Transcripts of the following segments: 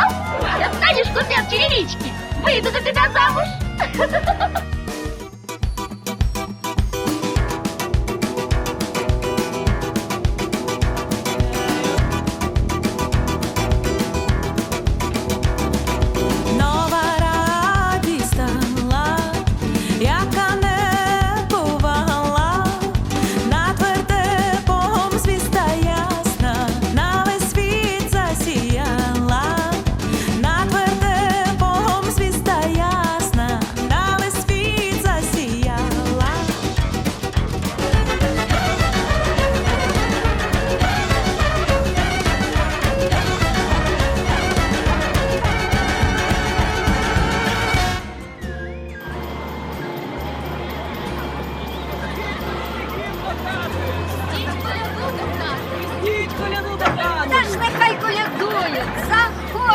черевички-то достал? Достанешь купец черевички? Выйду за тебя замуж.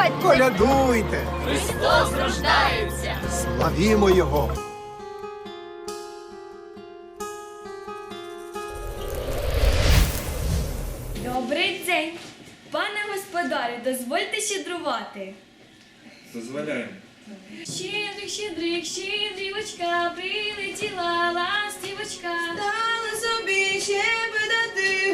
Заходь. Колядуйте, Христос рождається. славімо Його. Добрий день, пане господарю, дозвольте щедрувати. Дозволяємо. Щедрик, щедрик, щедрівочка, прилетіла ластівочка. Стали собі ще видати,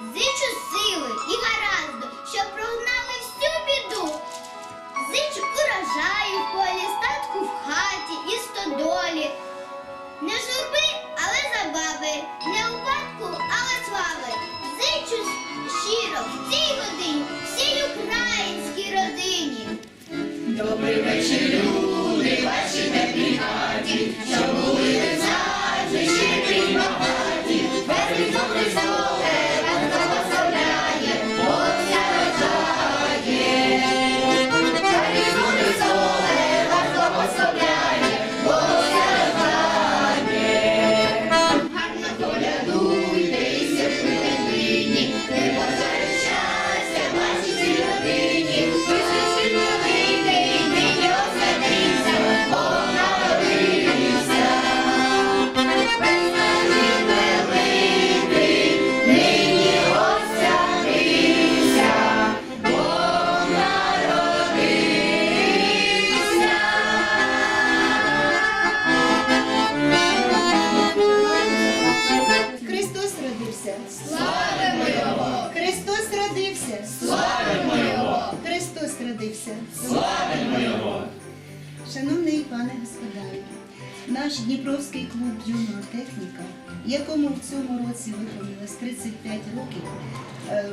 Зичу сили і гаразду, щоб прогнали всю біду. Зичу урожаю в полі, статку в хаті і стодолі. Не журби, але забави, не упадку, але слави. Зичу щиро в цій годині всій українській родині. Отця, славимо Його! Шановний пане господарю, наш Дніпровський клуб юного техніка, якому в цьому році виповнилось 35 років, е,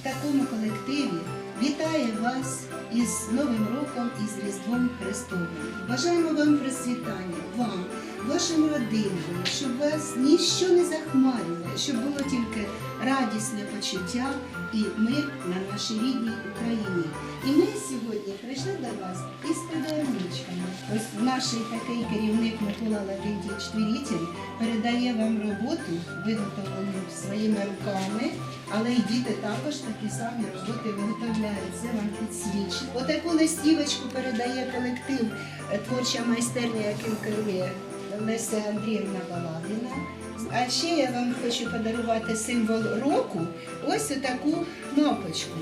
в такому колективі вітає вас із Новим роком і з Різдвом Христовим. Бажаємо вам процвітання, вам вашим родинам, щоб вас ніщо не захмарювало, щоб було тільки радісне почуття і мир на нашій рідній Україні. І ми сьогодні прийшли до вас із подарунками. Ось наш такий керівник Микола Лаврентійович Твірітін передає вам роботу, виготовлену своїми руками, але і діти також такі самі роботи виготовляють. Це вам підсвічує. Отаку листівочку передає колектив е, творча майстерня, яким керує Леся Андріївна Балабіна. А ще я вам хочу подарувати символ року, ось таку мапочку.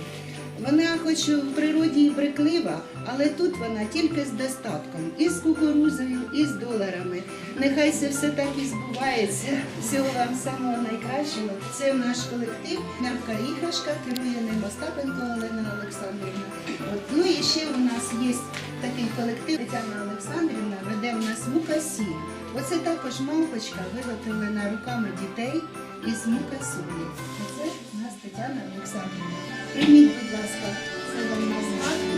Вона хоч в природі і бриклива, але тут вона тільки з достатком, і з кукурузою, і з доларами. Нехай це все так і збувається. Всього вам самого найкращого. Це наш колектив, м'яка іграшка, керує ним Остапенко Олена Олександрівна. От. Ну і ще у нас є такий колектив Тетяна Олександрівна веде у нас мукасі. Оце також мавпочка, виготовлена руками дітей із мукасолі. Оце у нас Тетяна Олександрівна. Прийміть, будь ласка, це вам на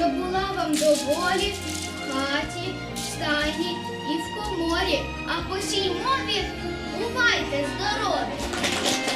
щоб була вам доволі в хаті, в стайні і в коморі, а по сій бувайте здорові.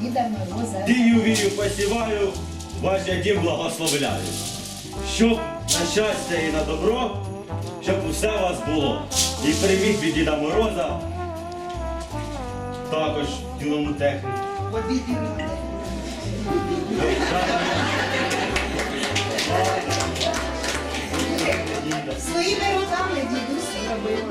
Діда Мороза. Дію вію посіваю, ваш я дім благословляю. Щоб на щастя і на добро, щоб усе у вас було. І прийміть від Діда Мороза, також юному техніку. Своїми руками дідусь робив.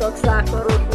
Кусок сахару